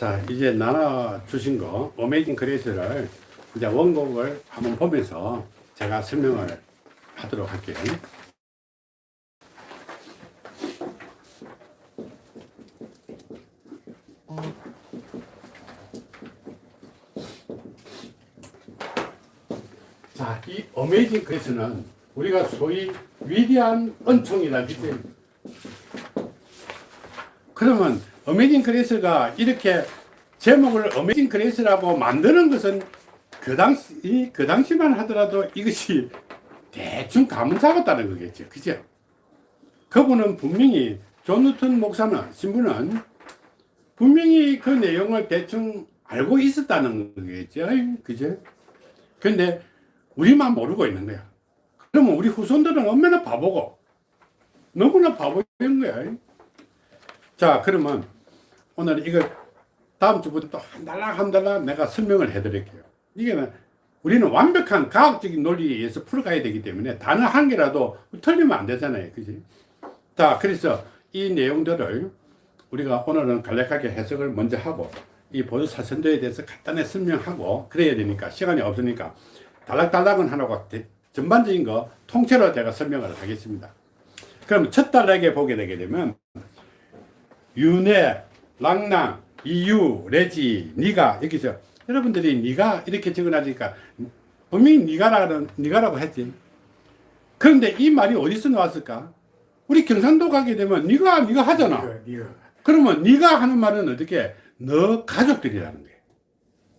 자, 이제 나눠 주신 거, 어메이징 그레이스를 이제 원곡을 한번 보면서 제가 설명을 하도록 할게요. 자, 이 어메이징 그레이스는 우리가 소위 위대한 은총이라 그지 그러면 어메이징 그레이스가 이렇게 제목을 어메이징 그레이스라고 만드는 것은 그 당시 그 당시만 하더라도 이것이 대충 감을 잡았다는 거겠죠. 그죠? 그분은 분명히 존 뉴턴 목사는 신부는 분명히 그 내용을 대충 알고 있었다는 거겠죠. 그죠? 근데 우리만 모르고 있는 거야. 그러면 우리 후손들은 얼마나 바보고 너무나 바보인 거야. 자, 그러면 오늘 이거 다음 주부터 또한 달락 한 달락 내가 설명을 해드릴게요. 이게 우리는 완벽한 과학적인 논리에 의해서 풀어가야 되기 때문에 단어 한 개라도 틀리면 안 되잖아요. 그지? 자, 그래서 이 내용들을 우리가 오늘은 간략하게 해석을 먼저 하고 이 보조 사선도에 대해서 간단히 설명하고 그래야 되니까 시간이 없으니까 달락달락은 하나고 대- 전반적인 거 통째로 제가 설명을 하겠습니다. 그럼 첫 단락에 보게 되게 되면 윤회, 랑랑, 이유, 레지, 니가 여기서 여러분들이 니가 이렇게 적어놔지니까 분명히 니가라는 니가라고 했지. 그런데 이 말이 어디서 나왔을까? 우리 경상도 가게 되면 니가 니가 하잖아. 니가, 니가. 그러면 네가 하는 말은 어떻게? 너 가족들이라는 거예요.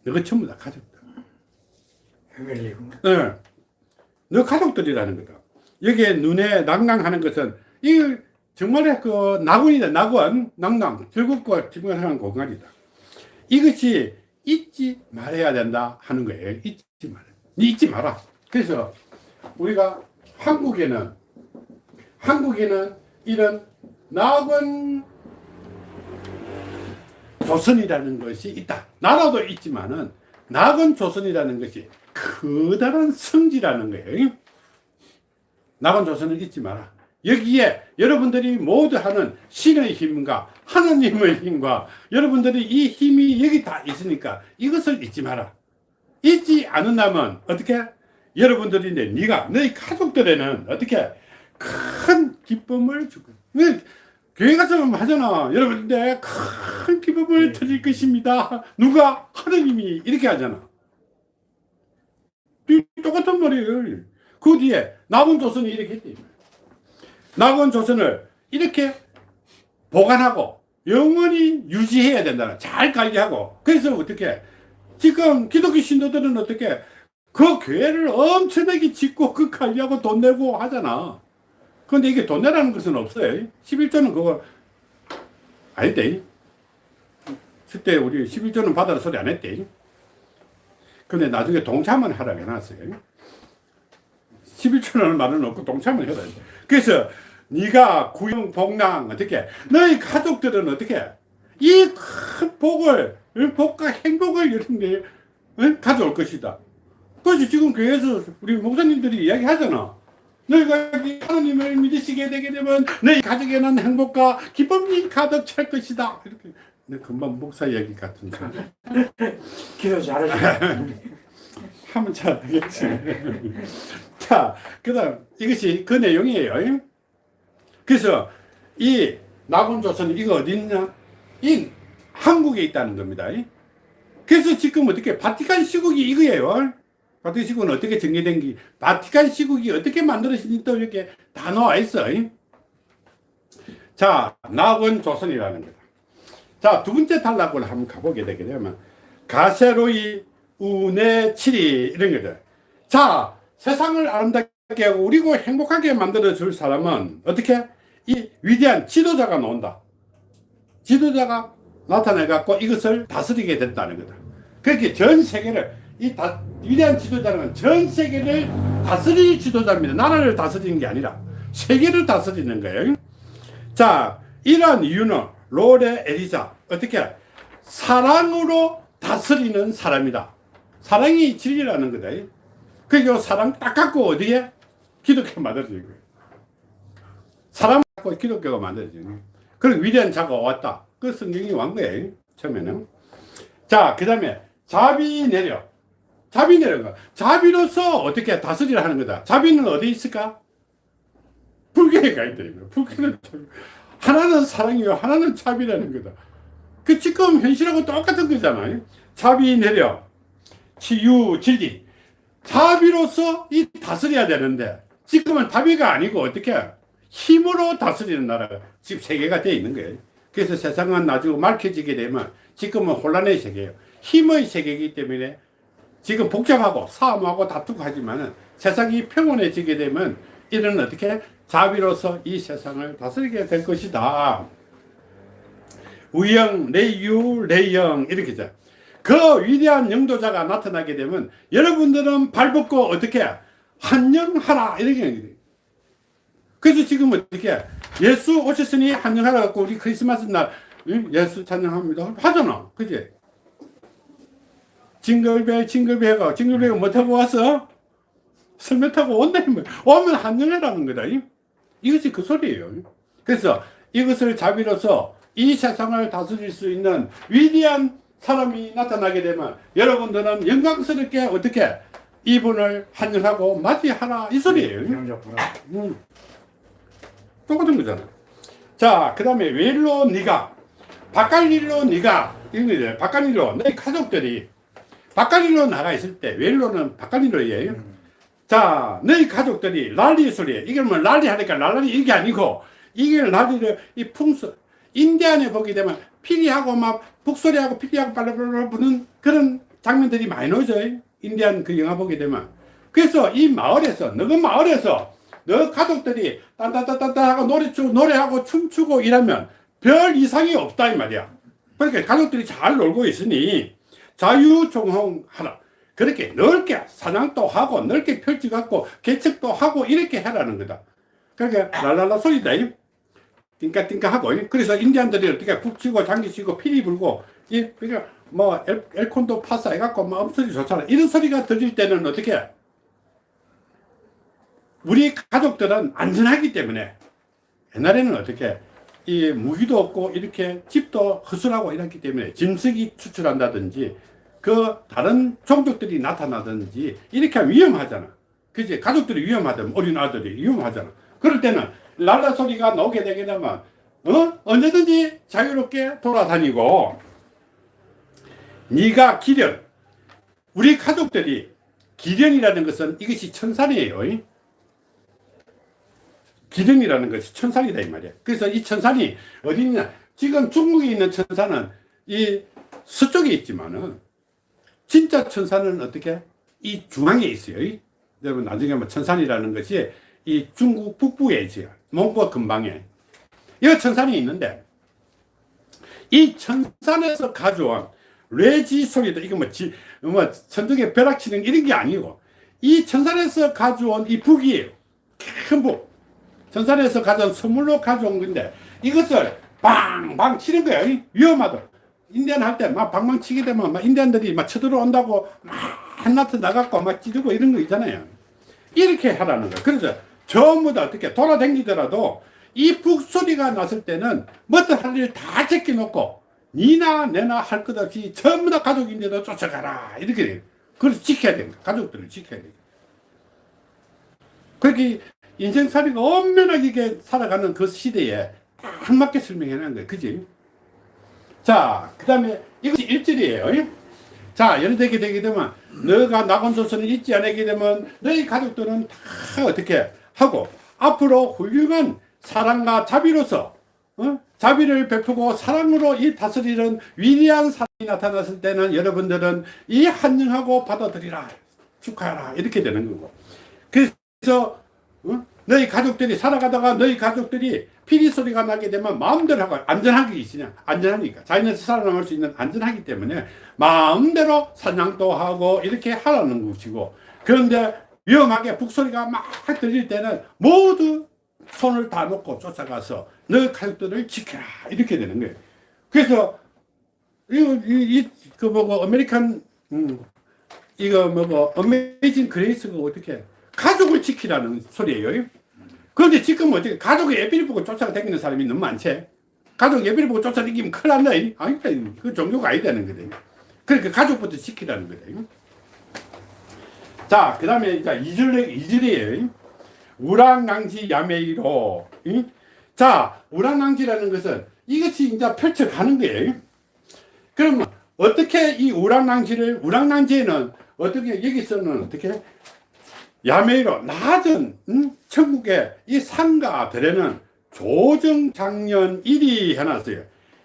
너가 전부 다 가족들. 헤멜리고. 네. 너 가족들이라는 거다. 여기에 눈에 낭낭하는 것은 이 정말 그 낙원이다. 낙원, 낭낭, 즐겁고 지금하는 공간이다. 이것이 잊지 말아야 된다 하는 거예요. 잊지 말아. 니 잊지 마라. 그래서 우리가 한국에는 한국에는 이런 낙원 조선이라는 것이 있다. 나라도 있지만은 낙원 조선이라는 것이 커다란 성지라는 거예요. 낙원 조선은 잊지 마라. 여기에 여러분들이 모두 하는 신의 힘과 하나님의 힘과 여러분들이 이 힘이 여기 다 있으니까 이것을 잊지 마라. 잊지 않는다면 어떻게? 여러분들이 내 네가 너희 가족들에는 어떻게 큰 기쁨을 주고. 왜 교회 가서 하잖아. 여러분들 큰 기쁨을 드릴 것입니다. 누가 하나님이 이렇게 하잖아. 이 똑같은 말이에요. 그 뒤에 남은 조선이 이렇게 했대. 남은 조선을 이렇게 보관하고 영원히 유지해야 된다. 잘 관리하고. 그래서 어떻게 지금 기독교 신도들은 어떻게 그 교회를 엄청나게 짓고 그 관리하고 돈 내고 하잖아. 근데 이게 돈 내라는 것은 없어요. 11조는 그거 아닌데. 그때 우리 11조는 받아라 소리 안 했대. 근데 나중에 동참은 하라고 해놨어요. 11조라는 말은 없고 동참을 해라. 그래서 네가 구영 복랑 어떻게 너희 가족들은 어떻게 이 큰 복을 이 복과 행복을 어? 가져올 것이다. 그래서 지금 교회에서 우리 목사님들이 이야기하잖아. 너희가 이 하나님을 믿으시게 되게 되면 너희 가족에는 행복과 기쁨이 가득 찰 것이다. 이렇게 내 금방 목사 얘기 같은 소리. 기도 잘하시네. 하면 잘 되겠지. 자, 그 다음, 이것이 그 내용이에요. 그래서 이 낙원조선이 이거 어디 있냐? 이 한국에 있다는 겁니다. 그래서 지금 어떻게 바티칸 시국이 이거예요. 바티칸 시국은 어떻게 정리된 게, 바티칸 시국이 어떻게 만들어진지 또 이렇게 다 나와 있어. 자, 낙원 조선이라는 거다. 자, 두 번째 단락을 한번 가보게 되게 되면, 가세로이 우네 칠이 이런 거죠. 자, 세상을 아름답게 하고 우리고 행복하게 만들어 줄 사람은 어떻게? 이 위대한 지도자가 나온다. 지도자가 나타내 갖고 이것을 다스리게 된다는 거다. 그렇게 전 세계를 이 다, 위대한 지도자는 전 세계를 다스릴 지도자입니다. 나라를 다스리는 게 아니라 세계를 다스리는 거예요. 자, 이러한 이유는 로레 에리자 어떻게 사랑으로 다스리는 사람이다. 사랑이 진리라는 거다. 그리고 사랑 딱 갖고 어디에 기독교 만들어진 거예요. 사람 갖고 기독교가 만들어진 거예요. 그런 위대한 자가 왔다. 그 성경이 완 거예요. 처음에는. 자, 그 다음에 자비 내려. 자비 내려가. 자비로서 어떻게 다스리라 하는 거다. 자비는 어디 있을까? 불교에 가 있다는 거야. 불교는 참- 하나는 사랑이요, 하나는 자비라는 거다. 그 지금 현실하고 똑같은 거잖아요. 자비 내려. 치유 진리. 자비로서 이 다스려야 되는데 지금은 자비가 아니고 어떻게 힘으로 다스리는 나라가 지금 세계가 되어 있는 거예요. 그래서 세상은 나중에 맑혀지게 되면 지금은 혼란의 세계예요. 힘의 세계이기 때문에 지금 복잡하고 싸움하고 다투고 하지만은 세상이 평온해지게 되면 이런 어떻게 자비로서 이 세상을 다스리게 될 것이다. 우영, 레유, 레영 이렇게 죠. 그 위대한 영도자가 나타나게 되면 여러분들은 발벗고 어떻게 한영하라 이렇게. 그래서 지금 어떻게 예수 오셨으니 한영하라 갖고 우리 크리스마스 날 응? 예수 찬양합니다 하잖아 그지 징글벨 징글벨가 징글벨 뭐 타고 왔어? 설명 타고 온다면 오면 한영하라는 거다 이? 이것이 그 소리예요 그래서 이것을 자비로서 이 세상을 다스릴 수 있는 위대한 사람이 나타나게 되면 여러분들은 영광스럽게 어떻게 이분을 환영하고 맞이하라 이 소리예요. 음. 똑같은 거잖아. 자, 그 다음에 웰로 니가, 바깥일로 니가, 이런 거죠. 바깥일로, 너희 가족들이, 바깥일로 나가 있을 때, 웰로는 바깥일로예요. 자, 너희 가족들이 랄리 소리, 이게 뭐 랄리 하니까 랄랄이 이게 아니고, 이게 랄리를, 이 풍수, 인디안에 보게 되면 피리하고 막 북소리하고 피리하고 빨라빨라 부는 그런 장면들이 많이 나오죠. 인디안 그 영화 보게 되면. 그래서 이 마을에서, 너그 마을에서 너 가족들이 딴딴딴딴 하고 노래 추고 노래하고 춤추고 이러면 별 이상이 없다 이 말이야. 그러니까 가족들이 잘 놀고 있으니 자유종홍하라. 그렇게 넓게 사냥도 하고 넓게 펼쳐갖고 개척도 하고 이렇게 해라는 거다. 그러니까 랄랄라 소리다. 이. 띵까띵까 하고 그래서 인디안들이 어떻게 북치고 장기치고 피리 불고 이 그러니까 뭐 엘, 엘콘도 파사 해갖고 막 음소리 좋잖아. 이런 소리가 들릴 때는 어떻게 우리 가족들은 안전하기 때문에 옛날에는 어떻게 이 무기도 없고 이렇게 집도 허술하고 이랬기 때문에 짐승이 추출한다든지 그 다른 종족들이 나타나든지 이렇게 위험하잖아. 그지? 가족들이 위험하다면 어린 아들이 위험하잖아. 그럴 때는 랄라 소리가 나오게 되게 되면 어? 언제든지 자유롭게 돌아다니고 네가 기련 우리 가족들이 기련이라는 것은 이것이 천산이에요. 이? 기름이라는 것이 천산이다 이 말이야. 그래서 이 천산이 어디 있냐? 지금 중국에 있는 천산은 이 서쪽에 있지만은 진짜 천산은 어떻게 이 중앙에 있어요. 이? 여러분 나중에 뭐 천산이라는 것이 이 중국 북부에 있어요. 몽고 근방에. 이 천산이 있는데 이 천산에서 가져온 레지 소리도 이거 뭐, 지, 뭐 천둥에 벼락 치는 이런 게 아니고 이 천산에서 가져온 이 북이에요. 큰 북. 전산에서 가져온 선물로 가져온 건데 이것을 방방 치는. 이 위험하다. 인디안 할 때 막 방방 치게 되면 막 인디안들이 막 쳐들어온다고 막 한나트 나갖고 막 찌르고 이런 거 있잖아요. 이렇게 하라는 거야. 그래서 전부 다 어떻게 돌아다니더라도 이 북소리가 났을 때는 뭐든 할 일 다 제껴놓고 니나 내나 할 것 없이 전부 다 가족인데도 쫓아가라. 이렇게 돼요. 그래서 지켜야 됩니다. 가족들을 지켜야 돼요. 그렇게 인생살이가 엄연하게 살아가는 그 시대에 딱 맞게 설명해 놓은 거예요. 그지? 자, 그 다음에 이것이 일절이에요. 자, 예를 들게 되게 되면 너가 낙원조선을 잊지 않게 되면 너희 가족들은 다 어떻게 하고 앞으로 훌륭한 사랑과 자비로서 어? 자비를 베푸고 사랑으로 이 다스리는 위대한 사람이 나타났을 때는 여러분들은 이 한영하고 받아들이라 축하하라 이렇게 되는 거고 그래서 어? 너희 가족들이 살아가다가 너희 가족들이 피리 소리가 나게 되면 마음대로 하고 안전하게 있으냐 안전하니까 자연에서 살아남을 수 있는 안전하기 때문에 마음대로 사냥도 하고 이렇게 하라는 것이고 그런데 위험하게 북소리가 막 들릴 때는 모두 손을 다 놓고 쫓아가서 너희 가족들을 지켜라 이렇게 되는 거예요. 그래서 이그 뭐고 아메리칸 음, 이거 뭐고 어메이징 그레이스가 어떻게 가족을 지키라는 소리예요. 그런데 지금 어떻게 가족의 예비를 보고 쫓아다니는 사람이 너무 많지. 가족 예비를 보고 쫓아다니면 큰일 난다. 이. 아니, 그 종교가 아니다는 거거든요. 그러니까 가족부터 지키라는 거다. 자, 그 다음에 이제 이절에 이절이에요. 우랑낭지 야메이로. 응? 자, 우랑낭지라는 것은 이것이 이제 펼쳐가는 거예요. 그러면 어떻게 이 우랑낭지를 우랑낭지에는 어떻게 여기서는 어떻게 야메이로 낮은 응? 천국의 이 산과 들에는 조정장년 1위 해놨어요.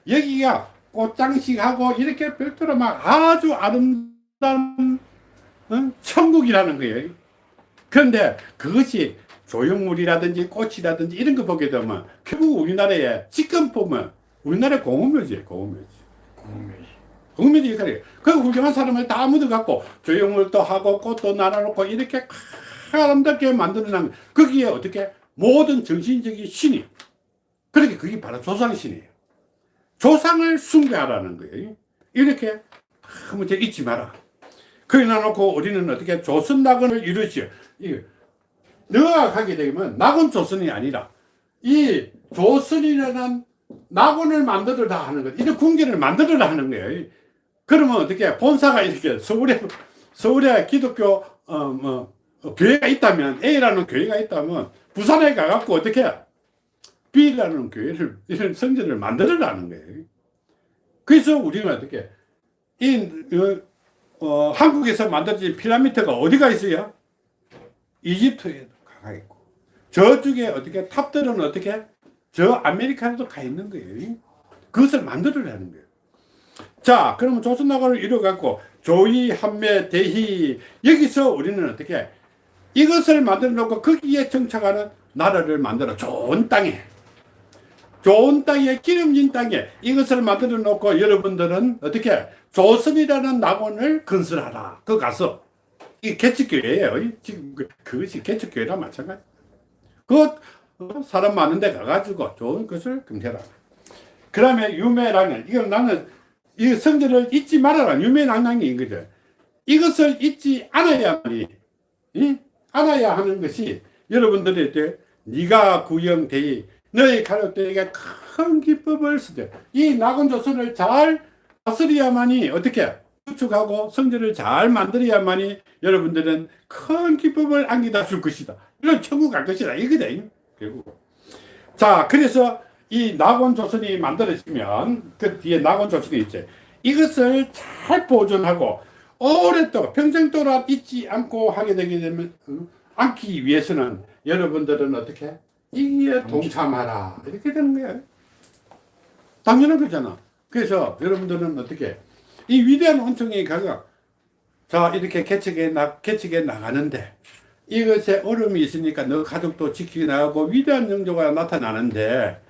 여기가 꽃장식하고 이렇게 별도로 막 아주 아름다운 응? 천국이라는 거예요. 그런데 그것이 조형물이라든지 꽃이라든지 이런 거 보게 되면 결국 우리나라에 지금 보면 우리나라 공업묘지예요, 공업묘지. 공명이. 공업묘지 역할이에요. 그 훌륭한 사람을 다 묻어갖고 조형물도 하고 꽃도 날아놓고 이렇게 아름답게 만들어놓으면 거기에 어떻게 모든 정신적인 신이 그렇게 그게 바로 조상신이에요. 조상을 숭배하라는 거예요. 이렇게 아무 데 잊지 마라. 그래 놔놓고 우리는 어떻게 조선 낙원을 이루지요. 가게 되면 낙원 조선이 아니라 이 조선이라는 낙원을 만들어라 하는 거, 이런 궁전을 만들어라 하는 거예요. 그러면 어떻게 본사가 이렇게 서울에 서울에 기독교 어 뭐 교회가 있다면 A라는 교회가 있다면 부산에 가갖고 어떻게 B라는 교회를 이런 성전을 만들어라는 거예요. 그래서 우리는 어떻게 이 어, 어, 한국에서 만들어진 피라미드가 어디가 있어요? 이집트에 가 있고 저쪽에 어떻게 탑들은 어떻게 저 아메리카노도 가 있는 거예요. 그것을 만들어라는 거예요. 자, 그러면 조선나라를 이뤄갖고 조이, 한매, 대희 여기서 우리는 어떻게 이것을 만들어 놓고 거기에 정착하는 나라를 만들어 좋은 땅에 좋은 땅에 기름진 땅에 이것을 만들어 놓고 여러분들은 어떻게 조선이라는 낙원을 건설하라. 그 가서 이 개척교회예요. 지금 그- 그것이 개척교회랑 마찬가지. 그 어, 사람 많은 데 가가지고 좋은 것을 금태라. 그 다음에 유매랑은 이건 나는 이 성전을 잊지 말아라. 유매낭낭인 거죠. 이것을 잊지 않아야만이 이? 않아야 하는 것이 여러분들이 이제 네가 구형되이 너희 가족들에게 큰 기쁨을 쓰되 이 낙원 조선을 잘 다스려야만이 어떻게 구축하고 성전을 잘 만들어야만이 여러분들은 큰 기쁨을 안기다 줄 것이다. 이런 천국 갈 것이다. 이거다. 결국. 자, 그래서 이 낙원 조선이 만들어지면 그 뒤에 낙원 조선이 있죠. 이것을 잘 보존하고 오랫동안 평생 동안 잊지 않고 하게 되게 되면 어, 않기 위해서는 여러분들은 어떻게 이기에 동참하라 이렇게 되는 거예요. 당연한 거잖아. 그래서 여러분들은 어떻게 이 위대한 원청의 가가 자 이렇게 개척에 나 개척에 나가는데 이것에 어려움이 있으니까 너 가족도 지키게 나가고 위대한 영조가 나타나는데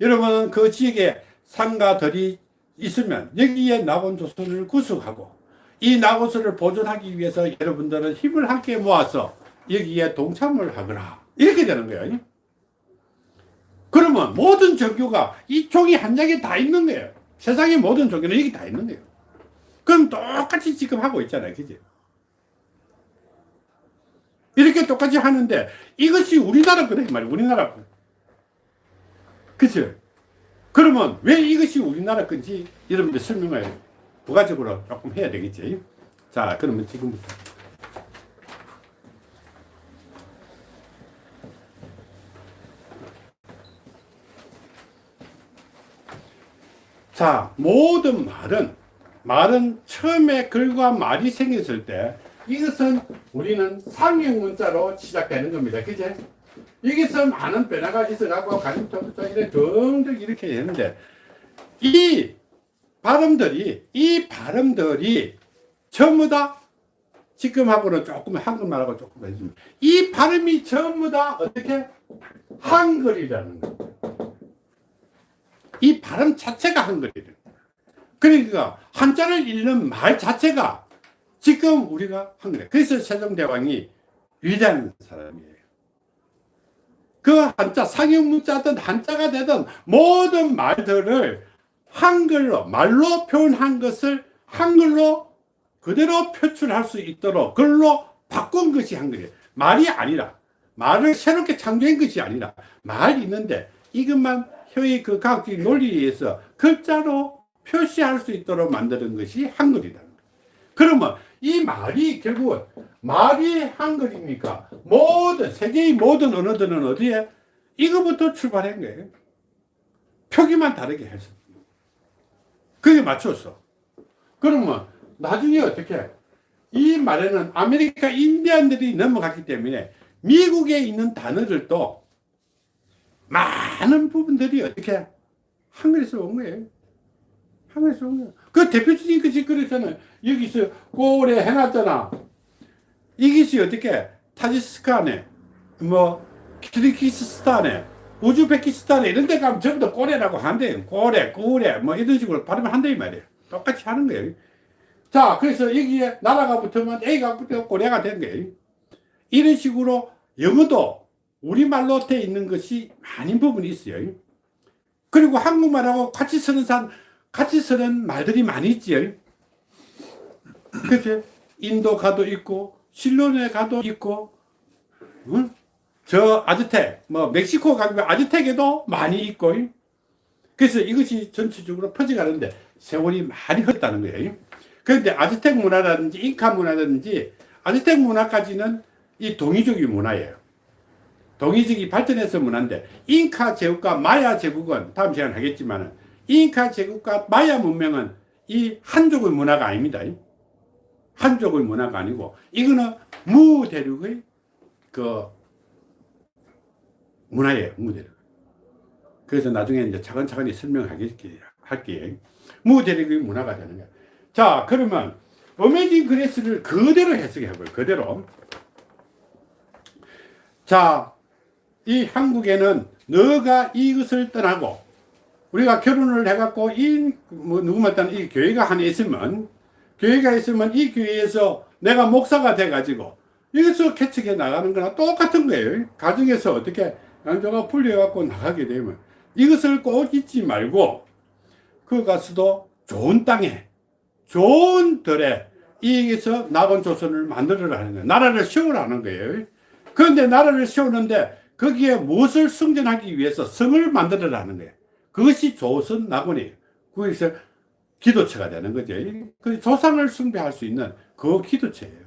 여러분 그 지역에 산과 들이 있으면 여기에 낙원 조선을 구축하고 이 낙원소를 보존하기 위해서 여러분들은 힘을 함께 모아서 여기에 동참을 하거라 이렇게 되는 거예요. 그러면 모든 종교가 이 종이 한 장에 다 있는 거예요. 세상의 모든 종교는 여기 다 있는 거예요. 그럼 똑같이 지금 하고 있잖아요. 그지? 이렇게 똑같이 하는데 이것이 우리나라 거다 이 말이에요. 우리나라 거. 그죠? 그러면 왜 이것이 우리나라 건지 여러분들 설명을 부가적으로 조금 해야 되겠지. 자, 그러면 지금부터. 자, 모든 말은, 말은 처음에 글과 말이 생겼을 때 이것은 우리는 상형 문자로 시작되는 겁니다. 그제? 여기서 많은 변화가 있어가고 가림토부터 이렇게 등등 이렇게 되는데 이 발음들이 이 발음들이 전부 다 지금하고는 조금 한글말하고 조금 해줍니다. 이 발음이 전부 다 어떻게 한글이라는 거예요. 이 발음 자체가 한글이래요. 그러니까 한자를 읽는 말 자체가 지금 우리가 한글이에요. 그래서 세종대왕이 위대한 사람이에요. 그 한자 상형 문자든 한자가 되든 모든 말들을 한글로 말로 표현한 것을 한글로 그대로 표출할 수 있도록 글로 바꾼 것이 한글이에요. 말이 아니라 말을 새롭게 창조한 것이 아니라 말이 있는데 이것만 혀의 그 과학적인 논리에 의해서 글자로 표시할 수 있도록 만드는 것이 거예요. 그러면 이 말이 결국은 말이 한글입니까? 모든 세계의 모든 언어들은 어디에 이거부터 출발한 거예요. 표기만 다르게 해서 그게 맞췄어. 그러면 나중에 어떻게 이 말에는 아메리카 인디안들이 넘어갔기 때문에 미국에 있는 단어를 또 많은 부분들이 어떻게 한글에서 온 거예요. 한글에서 온 거예요. 그 대표적인 것이 그래서는 여기서 고래 해놨잖아. 이것이 어떻게 타지스칸에 뭐 키르기스스탄에 우즈베키스탄에 이런 데 가면 전부 다 고래라고 한대요. 고래, 고래 뭐 이런 식으로 발음을 이 말이에요. 똑같이 하는 거예요. 자, 그래서 여기에 나라가 붙으면 A가 붙어 고래가 된 거예요. 이런 식으로 영어도 우리말로 돼 있는 것이 많은 부분이 있어요. 그리고 한국말하고 같이 쓰는 사 같이 쓰는 말들이 많이 있지요. 그치? 인도 가도 있고, 실론에 가도 있고, 응? 저 아즈텍, 뭐, 멕시코 가면 아즈텍에도 많이 있고, 그래서 이것이 전체적으로 퍼져가는데 세월이 많이 흘렀다는 거예요. 그런데 아즈텍 문화라든지 잉카 문화라든지 아즈텍 문화까지는 이 동이족의 문화예요. 동이족이 발전해서 문화인데 잉카 제국과 마야 제국은 다음 시간에 하겠지만은 잉카 제국과 마야 문명은 이 한족의 문화가 아닙니다. 한족의 문화가 아니고 이거는 무 대륙의 그 문화예요. 무 대륙. 그래서 나중에 이제 차근차근히 설명하겠게 할게요. 무 대륙의 문화가 되는 거야. 자, 그러면 어메이징 그레스를 그대로 해석해 봐요. 그대로. 자, 이 한국에는 너가 이것을 떠나고 우리가 결혼을 해갖고 이, 뭐, 누구만 따는 이 교회가 하나 있으면 교회가 있으면 이 교회에서 내가 목사가 돼가지고 이것을 개척해 나가는 거나 똑같은 거예요. 가정에서 어떻게 양조가 풀려갖고 나가게 되면 이것을 꼭 잊지 말고 그 가서도 좋은 땅에 좋은 들에 이에서 나온 조선을 만들어라 하는 거예요. 나라를 세우라는 거예요. 그런데 나라를 세우는데 거기에 무엇을 승전하기 위해서 성을 만들어라는 거예요. 그것이 조선 낙원이에요. 거기서 기도처가 되는 거죠. 그 조상을 숭배할 수 있는 그 기도처예요.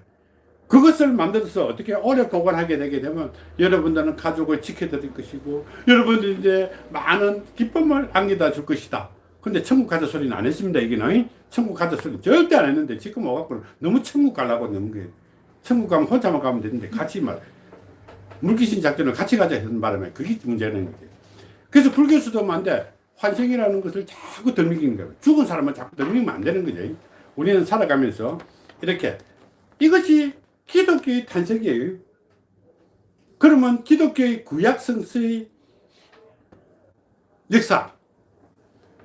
그것을 만들어서 어떻게 오래 보관하게 되게 되면 여러분들은 가족을 지켜드릴 것이고 여러분들 이제 많은 기쁨을 안겨다 줄 것이다. 근데 천국 가자 소리는 안 했습니다. 이게는 천국 가자 소리 절대 안 했는데 지금 와갖고 너무 천국 가려고 너무 게 천국 가면 혼자만 가면 되는데 같이 막 물귀신 작전을 같이 가자 하는 바람에 그게 문제는 거예요. 그래서 불교수도 만데 환생이라는 것을 자꾸 덜미기는 거예요. 죽은 사람은 자꾸 덜미면 안 되는 거죠. 우리는 살아가면서 이렇게 이것이 기독교의 탄생이에요. 그러면 기독교의 구약 성서의 역사,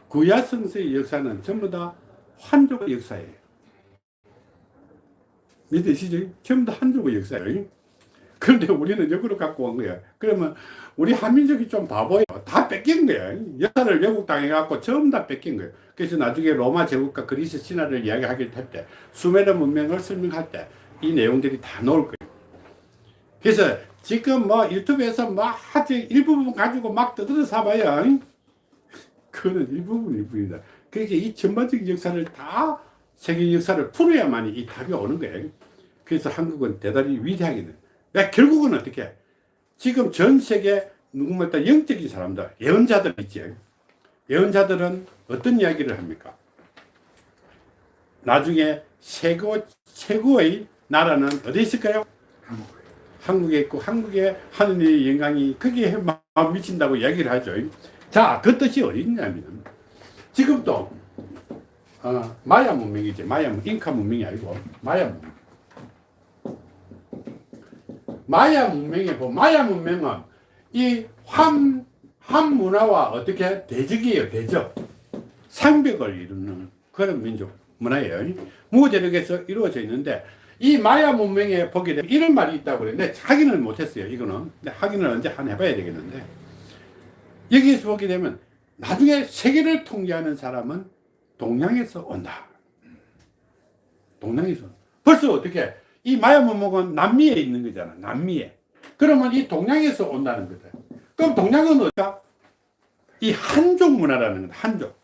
구약 성서의 역사는 전부 다 한족의 역사예요. 믿으시죠? 전부 다 한족의 역사예요. 그런데 우리는 역으로 갖고 온 거야. 그러면 우리 한민족이 좀 바보예요. 다 뺏긴 거야. 역사를 왜곡당해갖고 전부 다 뺏긴 거예요. 그래서 나중에 로마 제국과 그리스 신화를 이야기하길 할때 수메르 문명을 설명할 때 이 내용들이 다 나올 거예요. 그래서 지금 뭐 유튜브에서 막 아주 일부분 가지고 막 뜯어서 사봐요. 그거는 일부분 일부분이다. 그러니까 이 전반적인 역사를 다 세계 역사를 풀어야만이 이 답이 오는 거예요. 그래서 한국은 대단히 위대하게 돼. 야, 결국은 어떻게? 지금 전 세계 누구말 따 영적인 사람들, 예언자들 있지. 예언자들은 어떤 이야기를 합니까? 나중에 최고, 최고의 나라는 어디 있을까요? 한국. 한국에 있고 한국에 하느님의 영광이 거기에 막 미친다고 이야기를 하죠. 자, 그 뜻이 어디냐면 지금도 어, 마야 문명이지. 마야 잉카 문명이 아니고 마야 문명. 마야 문명에 보면 마야 문명은 이 함, 함 문화와 어떻게 대적이에요, 대적. 상벽을 이루는 그런 민족 문화예요. 무대륙에서 이루어져 있는데 이 마야 문명에 보게 되면 이런 말이 있다고 그랬는데 확인을 못했어요. 이거는 근데 확인을 언제 한 해봐야 되겠는데 여기에서 보게 되면 나중에 세계를 통제하는 사람은 동양에서 온다. 동양에서 벌써 어떻게 이 마야 문명은 남미에 있는 거잖아. 남미에. 그러면 이 동양에서 온다는 거다. 그럼 동양은 어디가? 이 한족 문화라는 거다. 한족.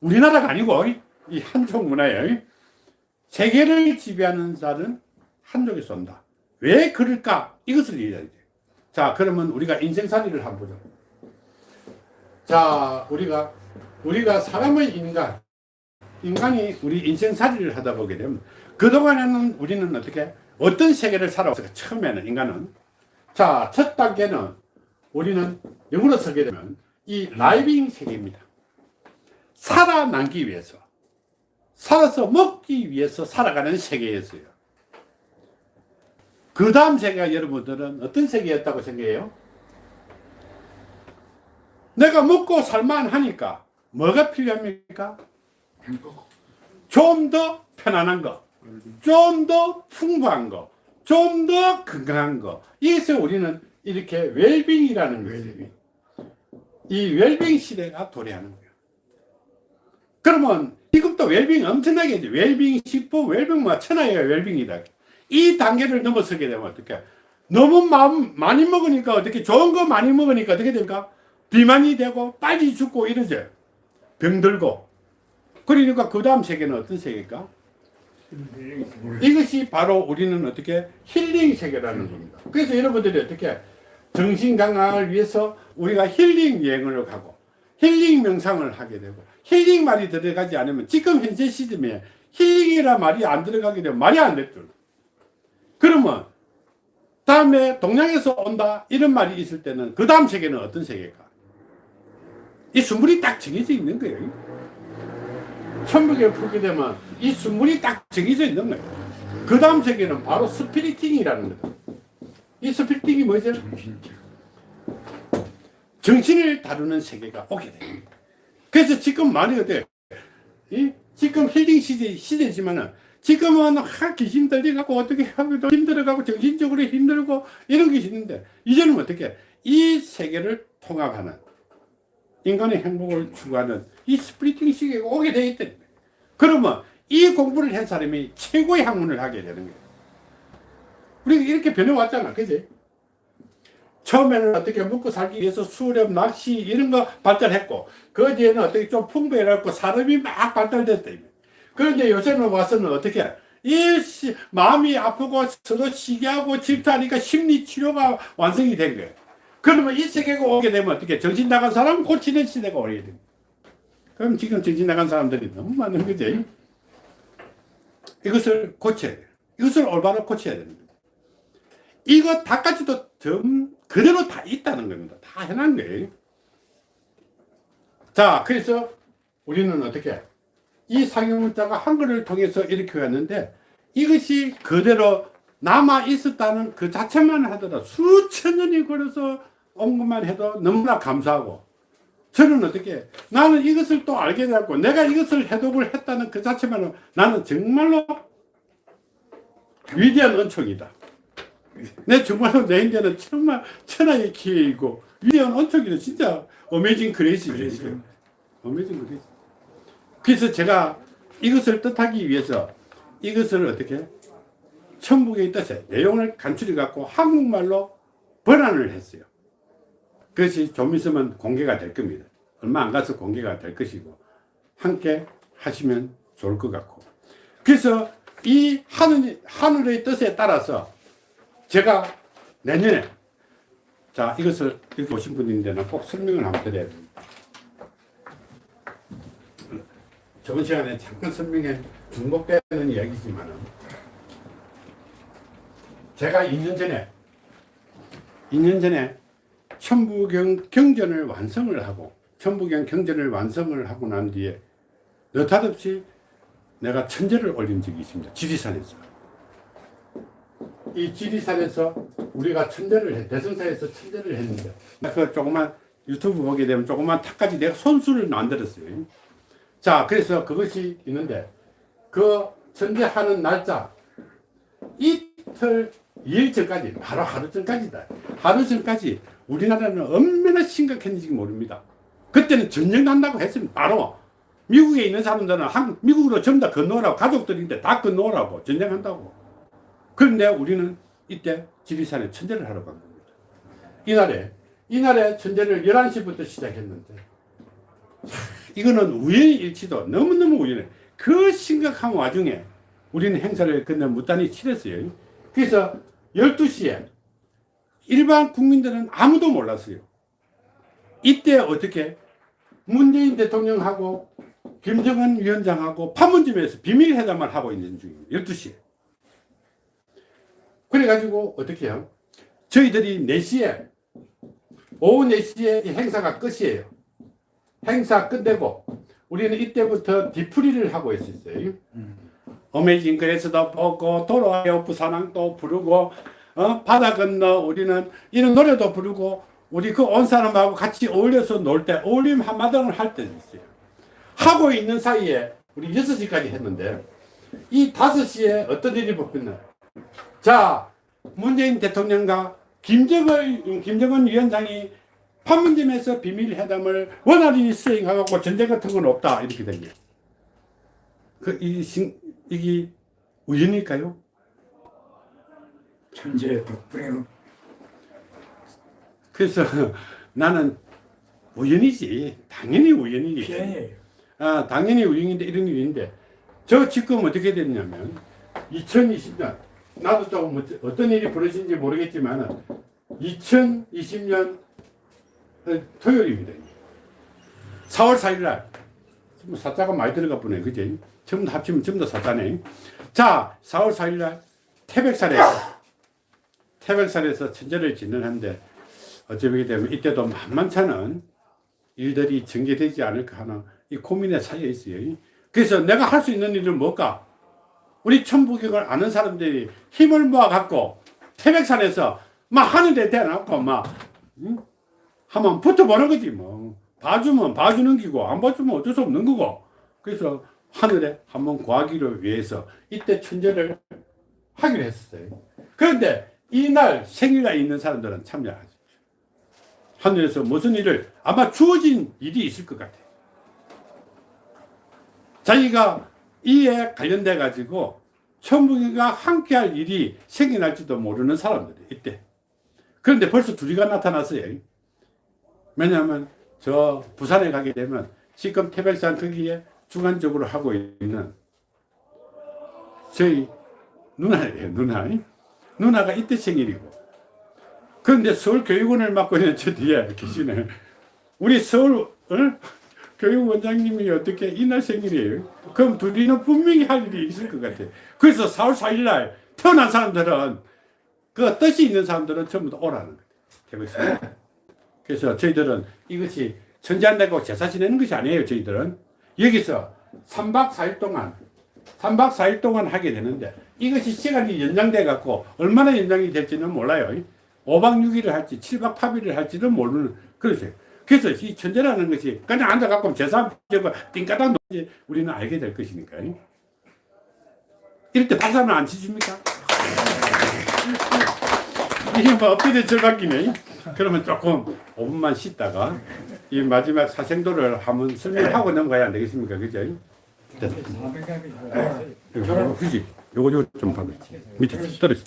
우리나라가 아니고 이 한족 문화예요. 세계를 지배하는 자는 한쪽에 쏜다. 왜 그럴까? 이것을 이해해야 돼. 자, 그러면 우리가 인생살이를 한번 보자. 자, 우리가, 우리가 사람의 인간, 인간이 우리 인생살이를 하다 보게 되면, 그동안에는 우리는 어떻게, 어떤 세계를 살아왔을까? 처음에는 인간은. 자, 첫 단계는 우리는 영으로 서게 되면 이 라이빙 세계입니다. 살아남기 위해서, 살아서 먹기 위해서 살아가는 세계였어요. 그 다음 세계가 여러분들은 어떤 세계였다고 생각해요? 내가 먹고 살만 하니까 뭐가 필요합니까? 좀 더 편안한 거, 좀 더 풍부한 거, 좀 더 건강한 거. 이것을 우리는 이렇게 웰빙이라는 거예요. 이 웰빙 시대가 도래하는 거예요. 그러면 지금도 웰빙 엄청나게 해죠. 웰빙 10분, 웰빙 뭐 천하예요. 웰빙이다. 이 단계를 넘어서게 되면 어떻게? 너무 마음 많이 먹으니까 어떻게 좋은 거 많이 먹으니까 어떻게 됩니까? 비만이 되고 빨리 죽고 이러죠. 병들고. 그러니까 그 다음 세계는 어떤 세계일까? 이것이 바로 우리는 어떻게 힐링 세계라는 겁니다. 그래서 여러분들이 어떻게 정신 건강을 위해서 우리가 힐링 여행을 가고 힐링 명상을 하게 되고 힐링 말이 들어가지 않으면 지금 현재 시점에 힐링이라 말이 안 들어가게 되면 말이 안 됐죠. 그러면 다음에 동양에서 온다 이런 말이 있을 때는 그 다음 세계는 어떤 세계일까? 이 순물이 딱 정해져 있는 거예요. 천국에 풀게 되면 이 순물이 딱 정해져 있는 거예요. 그 다음 세계는 바로 스피리팅이라는 거다. 이 스피리팅이 뭐죠? 정신을 다루는 세계가 오게 돼요. 그래서 지금 많이 어때? 이 지금 힐링 시대 시대지만은 지금은 하기 힘들어가고 어떻게 하기도 힘들어가고 정신적으로 힘들고 이런 것이 있는데 이제는 어떻게 이 세계를 통합하는 인간의 행복을 추구하는 이 스프리팅 시기가 오게 돼 있다. 그러면 이 공부를 한 사람이 최고의 학문을 하게 되는 거예요. 우리가 이렇게 변해왔잖아, 그지? 처음에는 어떻게 먹고 살기 위해서 수렵, 낚시 이런 거 발달했고 그 뒤에는 어떻게 좀 풍부해갖고 산업이 막 발달됐다. 그런데 요새는 와서는 어떻게 이 시, 마음이 아프고 서로 시기하고 질투하니까 심리 치료가 완성이 된 거예요. 그러면 이 세계가 오게 되면 어떻게 정신 나간 사람 고치는 시대가 오게 됩니다. 그럼 지금 정신 나간 사람들이 너무 많은 거지. 이것을 고쳐야 돼요. 이것을 올바로 고쳐야 됩니다. 이거 다까지도 전 그대로 다 있다는 겁니다. 다 해놓은 거예요. 자, 그래서 우리는 어떻게 이 상용문자가 한글을 통해서 이렇게 왔는데 이것이 그대로 남아 있었다는 그 자체만 하더라도 수천 년이 걸어서 온 것만 해도 너무나 감사하고 저는 어떻게 나는 이것을 또 알게 되었고 내가 이것을 해독을 했다는 그 자체만은 나는 정말로 위대한 은총이다. 내 정말로 내 인제는 정말 천하의 기회이고 위대한 은총이다. 진짜 어메이징 그레이스죠. 어메이징 그레이스. 그래서 제가 이것을 뜻하기 위해서 이것을 어떻게 천국의 뜻의 내용을 간추려 갖고 한국말로 번안을 했어요. 그것이 좀 있으면 공개가 될 겁니다. 얼마 안 가서 공개가 될 것이고 함께 하시면 좋을 것 같고 그래서 이 하늘, 하늘의 뜻에 따라서 제가 내년에 자 이것을 이렇게 오신 분인데는 꼭 설명을 한번 드려야 됩니다. 저번 시간에 잠깐 설명해 중복되는 이야기지만은 제가 2년 전에 2년 전에 천부경 경전을 완성을 하고 천부경 경전을 완성을 하고 난 뒤에 느닷없이 내가 천재를 올린 적이 있습니다. 지리산에서. 이 지리산에서 우리가 천재를 해, 대성사에서 천재를 했는데, 그 조그만 유튜브 보게 되면 조그만 탁까지 내가 손수를 만들었어요. 자, 그래서 그것이 있는데, 그 천재하는 날짜, 이틀, 2일 전까지, 바로 하루 전까지다. 하루 전까지 우리나라는 얼마나 심각했는지 모릅니다. 그때는 전쟁 난다고 했으면 바로 미국에 있는 사람들은 한, 미국으로 전부 다 건너오라고 가족들인데 다 건너오라고 전쟁한다고. 그런데 우리는 이때 지리산에 천재를 하러 간 겁니다. 이날에 이날에 천재를 11시부터 시작했는데 이거는 우연의 일치도 너무너무 우연해. 그 심각한 와중에 우리는 행사를 그날 무단히 치렀어요. 그래서 12시에 일반 국민들은 아무도 몰랐어요. 이때 어떻게 문재인 대통령하고 김정은 위원장하고 판문점에서 비밀 회담을 하고 있는 중입니다. 12시에. 그래가지고 어떻게 해요? 저희들이 4시에 오후 4시에 이 행사가 끝이에요. 행사 끝내고 우리는 이때부터 뒤풀이를 하고 있었어요. 어메이징 그레스도 보고 도로와요 부산항도 부르고 어? 바다 건너 우리는 이런 노래도 부르고 우리 그 온 사람하고 같이 어울려서 놀 때 어울림 한마당을 할 때도 있어요. 하고 있는 사이에 우리 6시까지 했는데 이 5시에 어떤 일이 벌어졌나요? 자, 문재인 대통령과 김정은, 김정은 위원장이 판문점에서 비밀 회담을 원활히 수행하고 전쟁 같은 건 없다. 이렇게 된 거예요. 그, 이, 신, 이게 우연일까요? 천재 덕분에 그래서 나는 우연이지. 당연히 우연이지. 피해예요. 아, 당연히 우연인데 이런 일인데 저 지금 어떻게 됐냐면 2020년 나도 좀 뭐- 어떤 일이 벌어진지 모르겠지만 2020년 어, 토요일입니다. 4월 4일 날뭐 사자가 많이 들어가 보네 그지? 전부 다 합치면 전부 다 사자네. 자 4월 4일 날 태백산에서 태백산에서 천재를 짓는 한데 어쩌게 되면 이때도 만만찮은 일들이 전개되지 않을까 하는 이 고민에 차여 있어요. 그래서 내가 할 수 있는 일은 뭘까? 우리 천부경을 아는 사람들이 힘을 모아갖고 태백산에서 막 하늘에 대놓고 막 응? 한번 붙어보는 거지 뭐. 봐주면 봐주는 기고 안 봐주면 어쩔 수 없는 거고. 그래서 하늘에 한번 구하기를 위해서 이때 천재를 하기로 했었어요. 그런데 이날 생일날 있는 사람들은 참여하죠. 하늘에서 무슨 일을 아마 주어진 일이 있을 것 같아요. 자기가 이에 관련돼 가지고 천부기가 함께 할 일이 생겨날지도 모르는 사람들이 이때. 그런데 벌써 둘이가 나타났어요. 왜냐하면 저 부산에 가게 되면 지금 태백산 거기에 주관적으로 하고 있는 저희 누나예요, 누나. 누나가 이때 생일이고. 그런데 서울 교육원을 맡고 있는 저 뒤에 계시네. 우리 서울, 어? 교육원장님이 어떻게 이날 생일이에요? 그럼 둘이는 분명히 할 일이 있을 것 같아. 그래서 4월 4일 날 태어난 사람들은 그 뜻이 있는 사람들은 전부 다 오라는 거예요. 그래서 저희들은 이것이 천지한다고 제사 지내는 것이 아니에요. 저희들은 여기서 3박 4일 동안 3박 4일 동안 하게 되는데 이것이 시간이 연장돼 갖고 얼마나 연장이 될지는 몰라요. 5박 6일을 할지 7박 8일을 할지는 모르는 그러세요. 그래서 이 천재라는 것이 그냥 앉아 갖고 제사 지고 띵까당 놓지 우리는 알게 될 것이니까. 이럴 때 박사는 안 치십니까? 이게 뭐 엎드려 절박이네. 그러면 조금 5분만 쉬다가 이 마지막 사생도를 한번 설명하고 넘어가야 안 되겠습니까? 그죠? 이거 그지? 요거 요거 좀 봐봐. 밑에 떨어져.